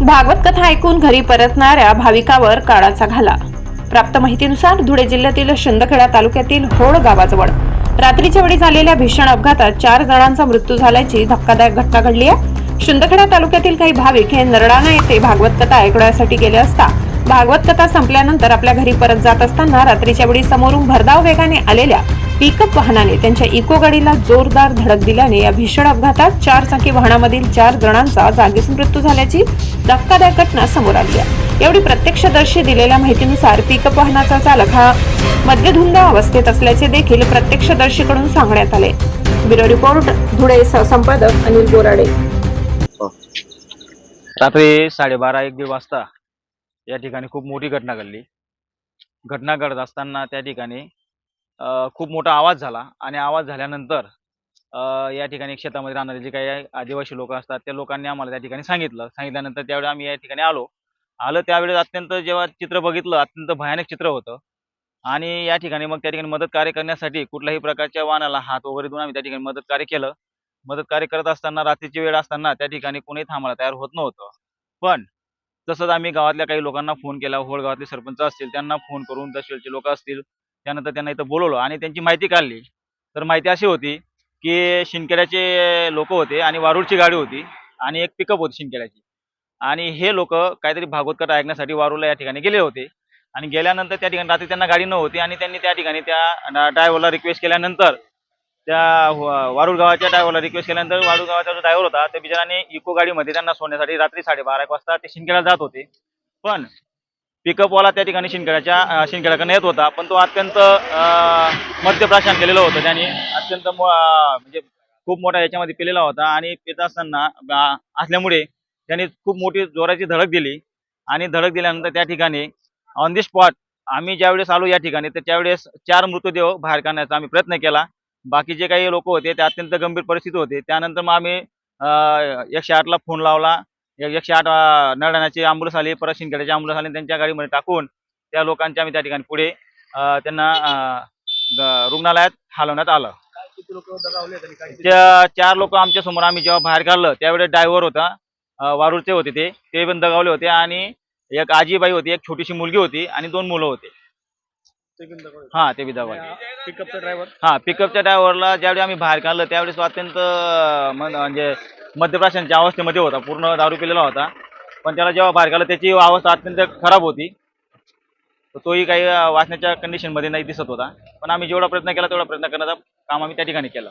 भागवत कथा ऐकून घरी परतणाऱ्या भाविकावर काळाचा घाला. प्राप्त माहितीनुसार धुळे जिल्ह्यातील शिंदखेडा तालुक्यातील होड गावाजवळ रात्रीच्या वेळी झालेल्या भीषण अपघातात चार जणांचा मृत्यू झाल्याची धक्कादायक घटना घडली आहे. शिंदखेडा तालुक्यातील काही भाविक हे नरडाणा येथे भागवत कथा ऐकण्यासाठी गेले असता भागवत कथा संपल्यानंतर आपल्या घरी परत जात असताना रात्रीच्या वेळी समोरून भरधाव वेगाने आलेल्या पिकअप वाहनाने त्यांच्या इको गाडीला जोरदार धडक दिल्याने या भीषण अपघातात चार चाकी वाहनामधील चार जणांचा जागीच मृत्यू झाल्याची धक्कादायक घटना समोर आली आहे. एवढी प्रत्यक्षदर्शी दिलेल्या माहितीनुसार पिकअप वाहनाचा चालक हा मद्यधुंद अवस्थेत असल्याचे देखील प्रत्यक्षदर्शीकडून सांगण्यात आले. ब्युरो रिपोर्ट धुळे संपादक अनिल बोराडे. रात्री साडेबारा एक दीड वाजता या ठिकाणी खूप मोठी घटना घडली. घटना घडत असताना त्या ठिकाणी खूप मोठा आवाज झाला आणि आवाज झाल्यानंतर या ठिकाणी शेतामध्ये राहणारे जे काही आदिवासी लोक असतात त्या लोकांनी आम्हाला त्या ठिकाणी सांगितलं. सांगितल्यानंतर त्यावेळी आम्ही या ठिकाणी आलो. आलो त्यावेळेस अत्यंत जेव्हा चित्र बघितलं अत्यंत भयानक चित्र होतं. आणि या ठिकाणी मग त्या ठिकाणी मदत कार्य करण्यासाठी कुठल्याही प्रकारच्या वाहनाला हात वगैरे देऊन आम्ही त्या ठिकाणी मदत कार्य केलं. मदत कार्य करत असताना रात्रीची वेळ असताना त्या ठिकाणी कोणी थांबायला तयार होत नव्हतं. पण तसंच आम्ही गावातल्या काही लोकांना फोन केला होळ गावातले सरपंच असतील त्यांना फोन करून दशवेलचे लोक असतील त्यानंतर त्यांना इथं बोलवलं आणि त्यांची माहिती काढली. तर माहिती अशी होती की शिंदखेड्याचे लोक होते आणि वारूळची गाडी होती आणि एक पिकअप होती शिंदखेड्याची. आणि हे लोक काहीतरी भागवत ऐकण्यासाठी वारूळला या ठिकाणी गेले होते. आणि गेल्यानंतर त्या ठिकाणी रात्री त्यांना गाडी नव्हती आणि त्यांनी त्या ठिकाणी त्या ड्रायव्हरला रिक्वेस्ट केल्यानंतर त्या वारुळ गावाच्या ड्रायव्हरला रिक्वेस्ट केल्यानंतर वारुळ गावाचा जो ड्रायव्हर होता त्या बिचाराने इको गाडीमध्ये त्यांना सोडण्यासाठी रात्री साडेबारा एक वाजता ते शिंदखेडा जात होते. पण पिकअपवाला त्या ठिकाणी शिंदखेडाच्या शिंदखेडाकडे येत होता. पण तो अत्यंत अं, मद्यप्राशन केलेलं होतं. त्याने अत्यंत म्हणजे खूप मोठा याच्यामध्ये पिलेला होता आणि पित असताना असल्यामुळे त्याने खूप मोठी जोराची धडक दिली. आणि धडक दिल्यानंतर त्या ठिकाणी ऑन दी स्पॉट आम्ही ज्यावेळेस आलो या ठिकाणी तर त्यावेळेस चार मृतदेह बाहेर काढण्याचा आम्ही प्रयत्न केला. बाकी जे काही लोक होते ते अत्यंत गंभीर परिस्थिती होते. त्यानंतर मग आम्ही एकशे आठला फोन लावला. एक- एकशे आठ नळण्याची अँबुलन्स आली परत शिंदखेड्याची अँबुलन्स आली त्यांच्या गाडीमध्ये टाकून त्या लोकांच्या आम्ही त्या ठिकाणी पुढे त्यांना रुग्णालयात हलवण्यात आलं. त्या चार लोक आमच्यासमोर आम्ही जेव्हा बाहेर काढलं त्यावेळेस ड्रायव्हर होता वारूरचे होते ते. ते पण दगावले होते आणि एक आजीबाई होती एक छोटीशी मुलगी होती आणि दोन मुलं होते. हा ते दगावले पिकअपचा ड्रायव्हर हा पिकअपच्या ड्रायव्हरला ज्यावेळी आम्ही बाहेर काढलं त्यावेळेस तो अत्यंत म्हणजे मद्यप्राशनच्या अवस्थेमध्ये होता. पूर्ण दारू पिलेला होता. पण त्याला जेव्हा बाहेर काढलं त्याची अवस्था अत्यंत खराब होती. तोही काही वाचण्याच्या कंडिशनमध्ये नाही दिसत होता. पण आम्ही जेवढा प्रयत्न केला तेवढा प्रयत्न करण्याचा काम आम्ही त्या ठिकाणी केला.